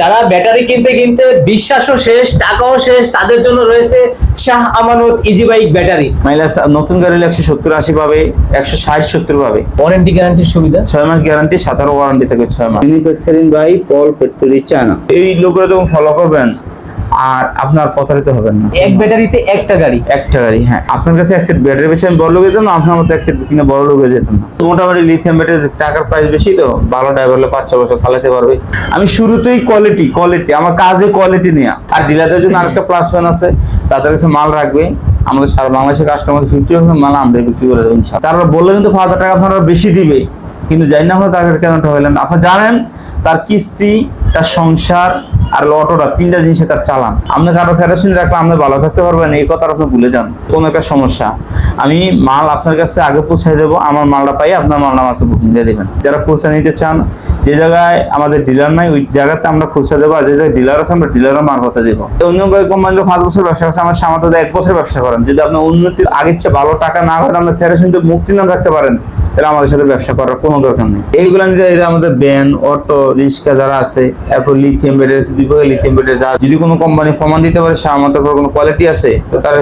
যারা ব্যাটারি কিনতে কিনতে বিশ্বাসও শেষ টাকাও শেষ তাদের জন্য রয়েছে Shah Amanat easy bike battery. Mileage নতুন গাড়ি একশো সত্তর আশি পাবে একশো ষাট সত্তর পাবে। ওয়ারেন্টি গ্যারান্টির সুবিধা? ছয় মাস গ্যারান্টি সাতারো ওয়ারেন্টি থাকে ছয় মাস। ম্যানুফ্যাকচারিং বাই পল পেট্রোলি চায়না এই লোকরা যখন ফলো করবেন আর আপনার প্রতারিত হবেন না। এক ব্যাটারিতে একটা গাড়ি। একটা গাড়ি হ্যাঁ। আপনার কাছে এক সেট ব্যাটারি বেশি আমি বড় লোক যেতাম না আপনার মতো এক সেট কিনে বড় লোক যেতাম না। মোটামুটি লিথিয়াম ব্যাটারি টাকার প্রাইস বেশি তো ভালো ড্রাইভার হলে পাঁচ ছ বছর চালাতে পারবে। আমি শুরুতেই কোয়ালিটি কোয়ালিটি আমার কাজে কোয়ালিটি নেওয়া আর ডিলারদের জন্য আরেকটা প্লাস পয়েন্ট আছে তাদের কাছে মাল রাখবে। আমাদের সারা বাংলাদেশের কাস্টমার ফিফটি পার্সেন্ট মাল আমরা বিক্রি করে দেবেন। তারা বললে কিন্তু পাঁচ হাজার টাকা আপনারা বেশি দিবে। কিন্তু জানি না আমরা তাদের কেন হইলেন আপনি জানেন তার কিস্তি তার সংসার আর অটোটা, তিনটা জিনিসে তার চালান। আপনি কারও কেরোসিন রাখলে আপনি ভালো থাকতে পারবেন, এই কথা আপনি ভুলে যান, কোন একটা সমস্যা। আমি মাল আপনার কাছে আগে পৌঁছাই দেবো, আমার মালটা পাই, আপনার মালটা আমাকে বুকিং দিয়ে দেবেন। যারা খুচরা নিতে চান, যে জায়গায় আমাদের ডিলার নাই, ওই জায়গাতে আমরা খুচরা দেবো, আর যে জায়গায় ডিলার আছে, আমরা ডিলারের মারফতে দেবো। অন্য কোম্পানি পাঁচ বছর ব্যবসা করছে, আমার সামর্থ্য এক বছর ব্যবসা করেন। যদি আপনার উন্নতির আগের চেয়ে ভালো টাকা না হয় আপনি কেরোসিন থেকে মুক্তি না থাকতে পারেন। তাহলে আমাদের সাথে ব্যবসা করার কোনো দরকার নেই। এইগুলো নিতে এটা আমাদের ব্যান অটো রিক্সা যারা আছে এরপর লিথিয়াম ব্যাটারি বিভাগে লিথিয়াম ব্যাটারি যারা যদি কোনো কোম্পানি প্রমাণ দিতে পারে সে আমাদের উপর কোনো কোয়ালিটি আছে তো তার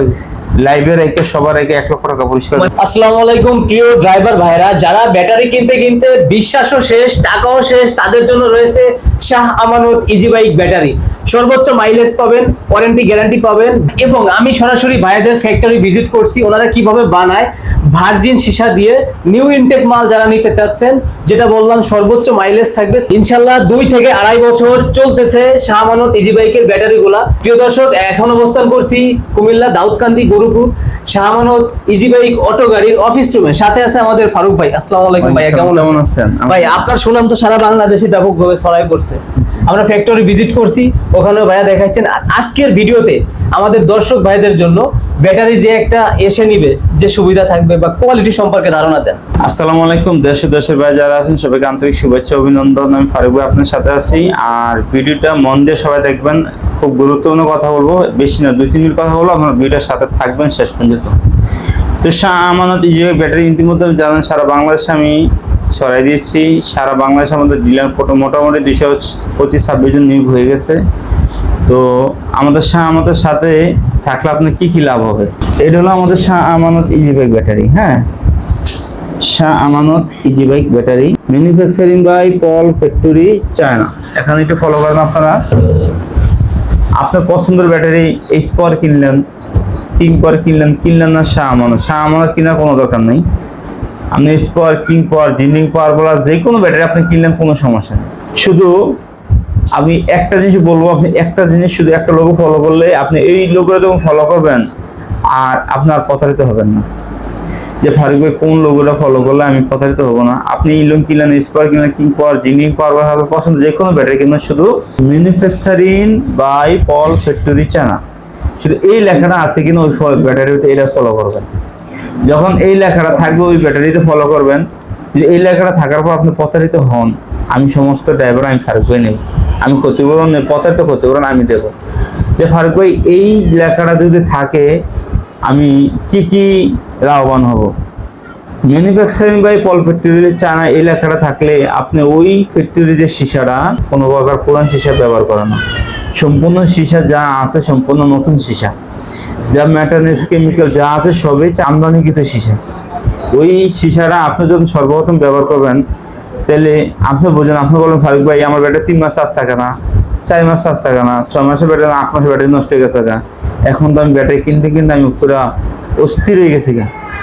লাইভে রেখে সবার আগে এক লক্ষ টাকা পরিষ্কার আসসালামু আলাইকুম প্রিয় ড্রাইভার ভাইরা যারা ব্যাটারি কিনতে কিনতে বিশ্বাসও শেষ টাকাও শেষ তাদের জন্য রয়েছে Shah Amanat easy bike battery. সর্বোচ্চ মাইলেজ পাবেন ওয়ারেন্টি গ্যারান্টি পাবেন এবং আমি সরাসরি ভাইদের ফ্যাক্টরি ভিজিট করছি ওনারা কীভাবে বানায় ভার্জিন সীসা দিয়ে নিউ ইনটেক মাল যারা নিতে চাচ্ছেন যেটা বললাম সর্বোচ্চ মাইলেজ থাকবে ইনশাল্লাহ দুই থেকে আড়াই বছর চলতেছে শাহ আমানত ইজি বাইকের ব্যাটারিগুলা। প্রিয় দর্শক এখন অবস্থান করছি Comilla Daudkandi Garupur. Shah Amanat easy bike auto গাড়ির অফিস রুমে সাথে আছে আমাদের ফারুক ভাই। আসসালামু আলাইকুম ভাই কেমন আছেন? ভাই আপনার সুনাম তো সারা বাংলাদেশে ব্যাপকভাবে ছড়াই পড়ছে। আমরা ফ্যাক্টরি ভিজিট করছি, ওখানেও ভাইয়া দেখাচ্ছেন আর আজকের ভিডিওতে আমাদের দর্শক ভাইদের জন্য ব্যাটারি যে একটা এসে নিবে, যে সুবিধা থাকবে বা কোয়ালিটি সম্পর্কে ধারণা দেন। আসসালামু আলাইকুম, দেশ দেশের বাইরে যারা আছেন, সবাইকে আন্তরিক শুভেচ্ছা, অভিনন্দন। আমি ফারুক ভাই আপনার সাথে আছি। আর ভিডিওটা মন দিয়ে সবাই দেখবেন। খুব গুরুত্বপূর্ণ কথা বলব। বেশি না, দুই, তিন মিনিট কথা বলব। আপনার ভিডিওর সাথে থাকবেন শেষ পর্যন্ত। তো শাহ আমানত যে ব্যাটারি ইতিমধ্যে জানেন, সারা বাংলাদেশে আমি ছড়াই দিয়েছি। সারা বাংলাদেশে আমাদের ডিলার মোটামুটি দুশো পঁচিশ, ছাব্বিশ জন নিয়োগ হয়ে গেছে। তো আমাদের আমাদের সাথে থাকলে আপনার কি কি লাভ হবে? এটা হলো আমাদের Shah Amanat easy bike battery হ্যাঁ? Shah Amanat easy bike battery manufacturing by Paul factory China এখানে একটু ফলো করেন আপনারা। আপনার পছন্দের ব্যাটারি এইচ পাওয়ার কিনলেন কিং পাওয়ার কিনলেন কিনলেন না শাহ আমানত। শাহ আমানত কেনার কোনো দরকার নেই। আপনি পাওয়ার কিং পাওয়ার জিন্ডিং পাওয়ার বলা যে কোনো ব্যাটারি আপনি কিনলেন, কোনো সমস্যা শুধু আমি একটা জিনিস বলব, আপনি একটা জিনিস শুধু একটা লোগো ফলো করলে আপনি এই লোগোটা যখন ফলো করবেন, আর আপনার প্রতারিত হবেন না। যে ফারুক ভাই কোন লোগোটা ফলো করলে আমি প্রতারিত হব না। আপনি ইলং কিনলেন স্পার কিনলেন, কিং পাওয়ার, জিনিং পাওয়ার বা আপনার পছন্দ, যে কোনো ব্যাটারি কিনবেন, শুধু manufacturing by Paul factory China শুধু এই লেখাটা আছে কিনা, ওই ব্যাটারিতে এটা ফলো করবেন। যখন এই লেখাটা থাকবে ওই ব্যাটারিতে ফলো করবেন, যদি এই লেখাটা থাকার পর আপনি প্রতারিত হন, আমি সমস্ত ড্রাইভার আমি ফারুক ভাই নেব। আমি ক্ষতিপূরণ নেই প্রতারিত ক্ষতিপূরণ আমি দেবো। যে ফারুক ভাই, এই লেখাটা যদি থাকে, আমি কি কি লাভবান হব? Manufacturing by Paul factory China এই লেখাটা থাকলে আপনি ওই ফ্যাক্টরির যে সীসাটা, কোনো প্রকার পুরান সীসা ব্যবহার করে না। সম্পূর্ণ সীসা যা আছে, সম্পূর্ণ নতুন সীসা। যা ম্যাটারনেস কেমিক্যাল যা আছে সবই আমদানিকৃত সীসা। ওই সীসাটা আপনি যখন সর্বপ্রথম ব্যবহার করবেন, তাহলে আপনি বোঝেন আপনি বলেন ফারুক ভাই, আমার ব্যাটারি তিন মাস চার্জ থাকে না, চার মাস চার্জ থাকে না, ছয় মাসের ব্যাটারি আট মাসের ব্যাটারি নষ্ট হয়ে গেছে। এখন তো আমি ব্যাটারি কিনতে কিনতে আমি পুরো অস্থির হয়ে গেছি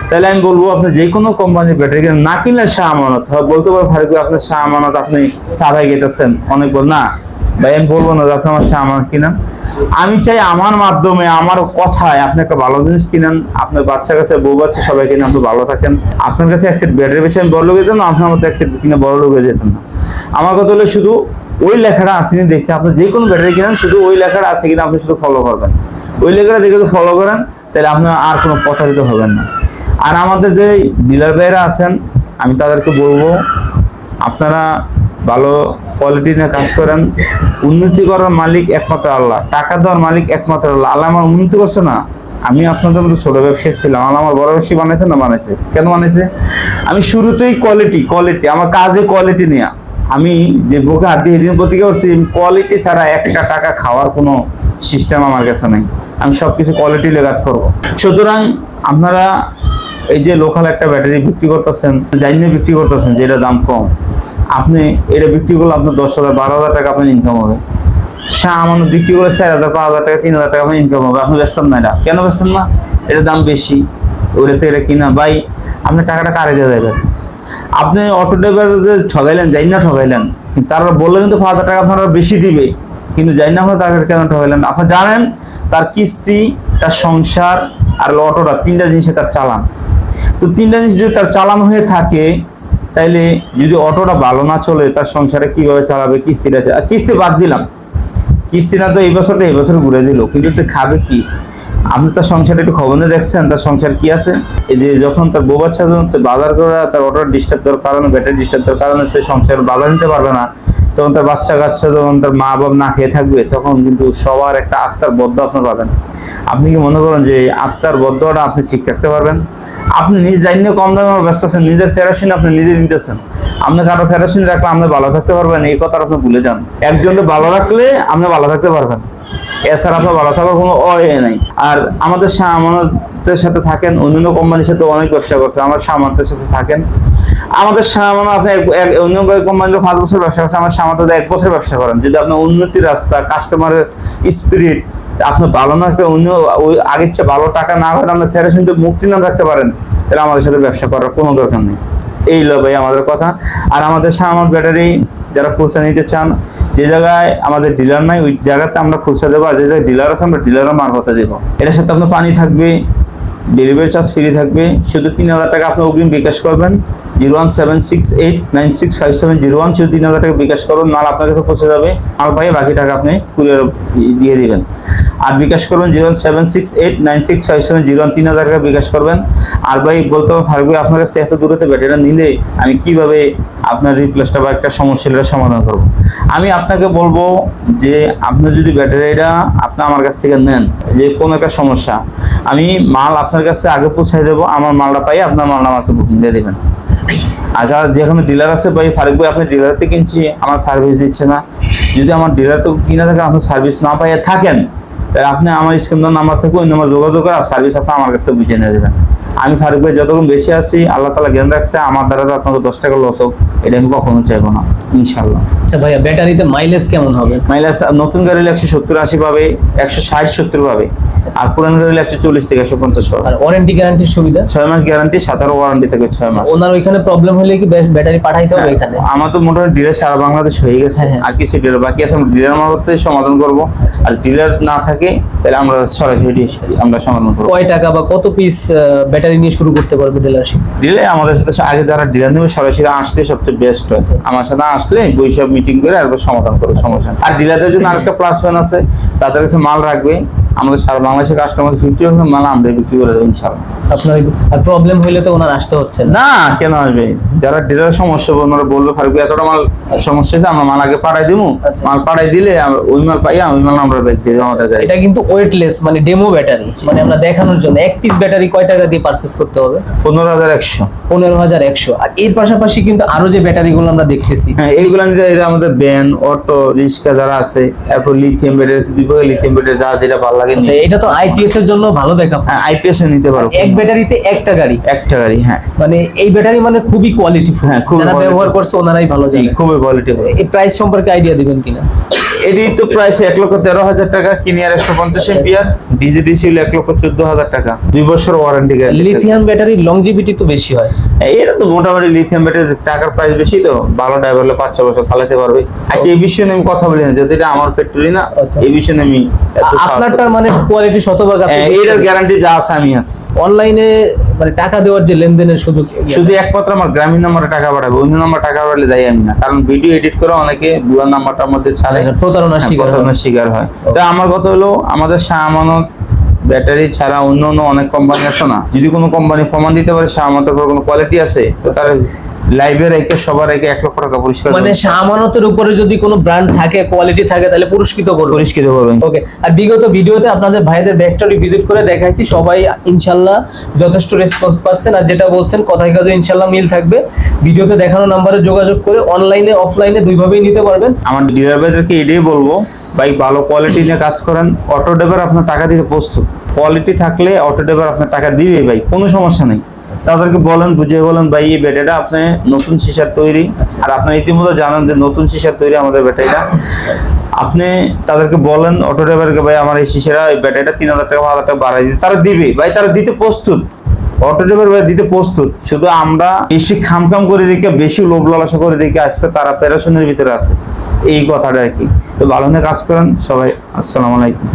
তাহলে আমি বলব, আপনি যে কোনো কোম্পানির ব্যাটারি কিনেন, না কিনলে শাহ আমানত। বলতে পারো, ফারুক ভাই আপনার শাহ আমানত, আপনি সারাই গেতেছেন অনেক বল না, ভাই, আমি বলব না যে আপনি আমার শাহ আমানত কিনেন। আমি চাই আমার মাধ্যমে, আমার কথায় আপনি একটা ভালো জিনিস কিনেন, আপনার বাচ্চা কাছে, বউ বাচ্চা সবাই কিনে, আপনি ভালো থাকেন। আপনার কাছে এক সেট ব্যাটারি বেশি আমি বড় লোক যেতাম আপনার মতো এক সেট কিনে বড় লোক হয়ে যেতাম না। আমার কথা হলো শুধু ওই লেখাটা আসেনি দেখে আপনি যে কোনো ব্যাটারি কিনেন, শুধু ওই লেখাটা আছে কিনা আপনি শুধু ফলো করবেন। ওই লেখাটা দেখে যদি ফলো করেন, তাহলে আপনার আর কোনো প্রতারিত হবেন না। আর আমাদের যে ডিলার ভাইরা আছেন, আমি তাদেরকে বলব, আপনারা ভালো কোয়ালিটি নিয়ে কাজ করেন। উন্নতি করার মালিক একমাত্র আল্লাহ। টাকা দেওয়ার মালিক একমাত্র আল্লাহ। আল্লাহ আমার উন্নতি করছে না, আমি আপনাদের মতো ছোট ব্যবসায়ী ছিলাম। আল্লাহ আমার বড় ব্যবসায়ী বানাইছে না বানাইছে? কেন বানাইছে? আমি শুরুতেই কোয়ালিটি কোয়ালিটি আমার কাজে কোয়ালিটি নেওয়া আমি যে বুকে হাত দিয়ে ঋণ প্রতিজ্ঞা করছি কোয়ালিটি ছাড়া একটা টাকা খাওয়ার কোনো সিস্টেম আমার কাছে নেই। আমি সব কিছু কোয়ালিটি কাজ করব। সুতরাং আপনারা এই যে লোকাল একটা ব্যাটারি বিক্রি করতেছেন জানিয়ে বিক্রি করতেছেন, যেটা দাম কম আপনি এটা বিক্রি করলে আপনার দশ হাজার, বারো হাজার টাকা আপনার ইনকাম হবে। শাহ আমানত বিক্রি করলে চার হাজার, পাঁচ হাজার টাকা, তিন হাজার টাকা আপনার ইনকাম হবে। আপনি ব্যস্ত না এটা। কেন ব্যস্ত না? এটার দাম বেশি। ওটাতে এটা কিনা। ভাই, আপনি টাকাটা কারে দিয়ে দেবেন? আপনি অটো ড্রাইভার ঠগাইলেন, যাই না ঠগাইলেন, তারা বললে কিন্তু পাঁচ হাজার টাকা আপনারা বেশি দিবে। কিন্তু যাই না, আপনার তাকে কেন ঠগাইলেন? আপনি জানেন, তার কিস্তি, তার সংসার আর অটোটা, তিনটা জিনিসে তার চালান। তো তিনটা জিনিস যদি তার চালান হয়ে থাকে তাইলে যদি অটোটা ভালো না চলে, তার সংসারে কীভাবে চালাবে? কিস্তিটা কিস্তি বাদ দিলাম। কিস্তি না তো এই বছরটা এই বছর ঘুরে দিল। কিন্তু তো খাবে কি? আপনি তার সংসারে একটু খবর দেখছেন, তার সংসার কি আছে? এই যে যখন তার বউ বাচ্চা বাজার করা তার অটো ডিস্টার্ব দেওয়ার কারণে ব্যাটারি ডিস্টার্ব দেওয়ার কারণে সে সংসার বাজার নিতে পারবে না, তখন তার বাচ্চা কাচ্চা যখন তার মা বাবা না খেয়ে থাকবে, তখন কিন্তু সবার একটা আত্মার বদ্ধ আপনার পাবেন। আপনি কি মনে করেন যে আত্মার বদ্ধটা আপনি ঠিক রাখতে পারবেন? আপনি নিজ জানিয়ে কম দামে ব্যস্ত আছেন, নিজের ফেরাসিন আপনি নিজে নিতেছেন। আপনি কারও ফেরাসিন রাখলে আপনি ভালো থাকতে পারবেন, এই কথা আপনি ভুলে যান। একজনকে ভালো রাখলে আপনি ভালো থাকতে পারবেন। এছাড়া আপনার ভালো থাকার কোনো অয় নাই। আর আমাদের শাহ সাথে থাকেন, অন্যান্য কোম্পানির সাথে অনেক ব্যবসা করছে, আমার শাহ সাথে থাকেন। আমাদের শাহ আপনি অন্য কোম্পানির পাঁচ বছর ব্যবসা করছে, আমার শাহ আমানত এক বছর ব্যবসা করেন। যদি আপনার উন্নতির রাস্তা কাস্টমারের স্পিরিট আপনি ভালো না থাকতে অন্য ওই আগের চেয়ে ভালো টাকা না হয় আপনি ফেরত কিন্তু মুক্তি না থাকতে পারেন, তাহলে আমাদের সাথে ব্যবসা করার কোনো দরকার নেই। এই লো ভাই আমাদের কথা। আর আমাদের সামান ব্যাটারি, যারা খুচরা নিতে চান, যে জায়গায় আমাদের ডিলার নাই, ওই জায়গাতে আমরা খুচরা দেবো, আর যে জায়গায় ডিলার আছে, আমরা ডিলারের মারফতে দেবো। এটার সাথে আপনার পানি থাকবে ডেলিভারি চার্জ ফ্রি থাকবে। শুধু তিন হাজার টাকা আপনি অগ্রিম বিকাশ করবেন, zero one seven six eight nine six five seven zero one. শুধু তিন হাজার টাকা বিকাশ করুন মাল আপনার কাছে পৌঁছে যাবে। মাল পাই বাকি টাকা আপনি কুরিয়ার দিয়ে দিবেন। আর বিকাশ করবেন zero seven six eight nine six five seven তিন হাজার টাকা বিকাশ করবেন। আর ভাই, বলতে ফারুক আপনার কাছ থেকে এত দূরত্বে ব্যাটারিটা নিলে আমি কীভাবে আপনার রিপ্লেসটা বা একটা সমস্যার সমাধান করব? আমি আপনাকে বলব যে আপনি যদি ব্যাটারিটা আপনি আমার কাছ থেকে নেন, যে কোনো একটা সমস্যা, আমি মাল আপনার কাছে আগে পৌঁছাই দেবো, আমার মালটা পাই আপনার মালটা আমাকে বুকিং দিয়ে দেবেন। আচ্ছা যেখানে ডিলার আছে ভাই ফারুক ভাই আপনি ডিলারতে কিনছি, আমার সার্ভিস দিচ্ছে না। যদি আমার ডিলার তো কিনা থাকে, আপনি সার্ভিস না পাইয়ে থাকেন আপনি আমার স্ক্রিন নাম্বার থেকে ওই নাম্বার যোগাযোগ করে সার্ভিস আপনি আমার কাছ থেকে বুঝে নিয়ে যাবেন। আমি ফারুক ভাই যতক্ষণ বেশি আছি আল্লাহ তালা জ্ঞান রাখছে আমার দ্বারা তো আপনাকে দশ টাকা লস হোক এটা আমি কখনো চাইব না ইনশাল্লাহ আচ্ছা ভাইয়া ব্যাটারিতে মাইলেজ কেমন হবে? মাইলেজ নতুন গাড়ি একশো সত্তর আশি পাবে একশো ষাট সত্তর পাবে। আর পুরান গাড়ি একশো চল্লিশ থেকে একশো পঞ্চাশ পাবে আর ওয়ারেন্টি গ্যারান্টির সুবিধা? ছয় মাস গ্যারান্টি সাতারো ওয়ারেন্টি থেকে ছয় মাস। ওনার ওইখানে প্রবলেম হলে কি ব্যাটারি পাঠাইতে হবে এখানে? আমার তো মোটামুটি ডিলার সারা বাংলাদেশ হয়ে গেছে। হ্যাঁ, হ্যাঁ। আর কিছু ডিলার বাকি আছে আমরা ডিলার মারফতে সমাধান করব। আর ডিলার না থাকে তাহলে আমরা সরাসরি আমরা সমাধান করব। কয় টাকা বা কত পিস ব্যাটারি নিয়ে শুরু করতে পারবে ডিলারশিপ ডিলে আমাদের সাথে আগে যারা ডিলার নেবে সরাসরি আসলে সবচেয়ে বেস্ট হচ্ছে আমার সাথে আসলে বৈশাখ মিটিং করে আর সমাধান করবে সমস্যা আর ডিলারদের জন্য আরেকটা প্লাস পয়েন্ট আছে তাদের কাছে মাল রাখবে। আমাদের সারা বাংলাদেশের কাস্টমার ফিফটি পার্সেন্ট মাল আমরা বিক্রি করে দেবো ইনশাল্লাহ আপনার প্রবলেম হইলে তো ওনার আসতে হচ্ছে না। কেন আসবে? যারা ডিলার সমস্যা ওনারা বলবে ফারুক এতটা মাল সমস্যা আমরা মাল আগে পাঠাই দিব আচ্ছা। মাল পাঠাই দিলে আমরা ওই মাল পাই ওই মাল আমরা ব্যাগ দিয়ে আমাদের গাড়ি। এটা কিন্তু ওয়েটলেস মানে ডেমো ব্যাটারি মানে আমরা দেখানোর জন্য এক পিস ব্যাটারি কয় টাকা দিয়ে পারচেস করতে হবে? পনেরো হাজার একশো। পনেরো হাজার একশো। আর এর পাশাপাশি কিন্তু আরও যে ব্যাটারি গুলো আমরা দেখতেছি। হ্যাঁ এইগুলো এটা আমাদের ভ্যান অটো রিক্সা যারা আছে এরপর লিথিয়াম ব্যাটারি আছে দুই প্রকার লিথিয়াম ব্যাটারি যারা যেটা ভালো লাগে আচ্ছা এটা তো আইপিএস এর জন্য ভালো ব্যাকআপ হ্যাঁ আইপিএস এ নিতে পারো। এক ব্যাটারিতে একটা গাড়ি। একটা গাড়ি হ্যাঁ। মানে এই ব্যাটারি মানে খুবই কোয়ালিটি হ্যাঁ, খুব ব্যবহার করছে ওনারাই ভালো জানে খুবই কোয়ালিটি এই প্রাইস সম্পর্কে আইডিয়া দিবেন কিনা? এটি তো প্রাইস এক লক্ষ তেরো হাজার টাকা কিনি আর একশো পঞ্চাশ এম্পিয়ার ডিজিটি ছিল এক লক্ষ চোদ্দ হাজার টাকা। দুই বছর ওয়ারেন্টি গ্যারান্টি লিথিয়াম ব্যাটারির লংজিভিটি তো বেশি হয়। এটা তো মোটামুটি লিথিয়াম ব্যাটারি টাকার প্রাইস বেশি তো ভালো ড্রাইভার হলে পাঁচ ছ বছর চালাতে পারবে। আচ্ছা এই বিষয়ে আমি কথা বলি না যেহেতু এটা আমার পেট্রোলই না আচ্ছা। এই বিষয়ে আমি আপনারটার মানে কোয়ালিটি শতভাগ হ্যাঁ, এটার গ্যারান্টি যা আছে আমি আছি। অনলাইনে মানে টাকা দেওয়ার যে লেনদেনের সুযোগ শুধু একমাত্র আমার গ্রামীণ নম্বরে টাকা পাঠাবে অন্য নম্বর টাকা পাঠালে যাই আমি না। কারণ ভিডিও এডিট করে অনেকে দুয়ার নাম্বারটার মধ্যে ছাড়ে। হ্যাঁ, প্রতারণার হ্যাঁ, শিকার প্রতারণার শিকার হয়। তো আমার কথা হলো আমাদের শাহ আমানত ব্যাটারি ছাড়া অন্য অন্য অনেক কোম্পানি আছে না? যদি কোনো কোম্পানি প্রমাণ দিতে পারে শাহ আমানতের কোনো কোয়ালিটি আছে তো তার লাইভে রেখে সবার রেখে এক লক্ষ টাকা পুরস্কার মানে সামানতের উপরে যদি কোনো ব্র্যান্ড থাকে কোয়ালিটি থাকে তাহলে পুরস্কৃত করবে পুরস্কৃত করবেন। ওকে আর বিগত ভিডিওতে আপনাদের ভাইদের ব্যাকটরি ভিজিট করে দেখাইছি। সবাই ইনশাল্লাহ যথেষ্ট রেসপন্স পাচ্ছেন। আর যেটা বলছেন কথায় কাজে ইনশাল্লাহ মিল থাকবে। ভিডিওতে দেখানো নাম্বারে যোগাযোগ করে অনলাইনে অফলাইনে দুইভাবেই নিতে পারবেন। আমার ডিলার ভাইদেরকে এটাই বলব ভাই ভালো কোয়ালিটি নিয়ে কাজ করেন। অটো ড্রাইভার আপনার টাকা দিতে প্রস্তুত। কোয়ালিটি থাকলে অটো ড্রাইভার আপনার টাকা দিবে ভাই কোনো সমস্যা নেই। তাদেরকে বলেন বুঝিয়ে বলেন ভাই এই ব্যাটারিটা আপনি নতুন সিসার তৈরি। আর আপনার ইতিমধ্যে জানেন যে নতুন সিসার তৈরি আমাদের ব্যাটারিটা আপনি তাদেরকে বলেন অটো ড্রাইভারকে ভাই আমার এই সিসারা এই ব্যাটারিটা তিন হাজার টাকা হাজার টাকা বাড়াই দিতে। তারা দিবে। ভাই তারা দিতে প্রস্তুত। অটো ড্রাইভার ভাই দিতে প্রস্তুত। শুধু আমরা বেশি খামখাম করে দেখে বেশি লোভ লালসা করে দেখে আজকে তারা প্যারাশনের ভিতরে আছে। এই কথাটা আর কি। তো ভালো নিয়ে কাজ করেন। সবাই আসসালামু আলাইকুম।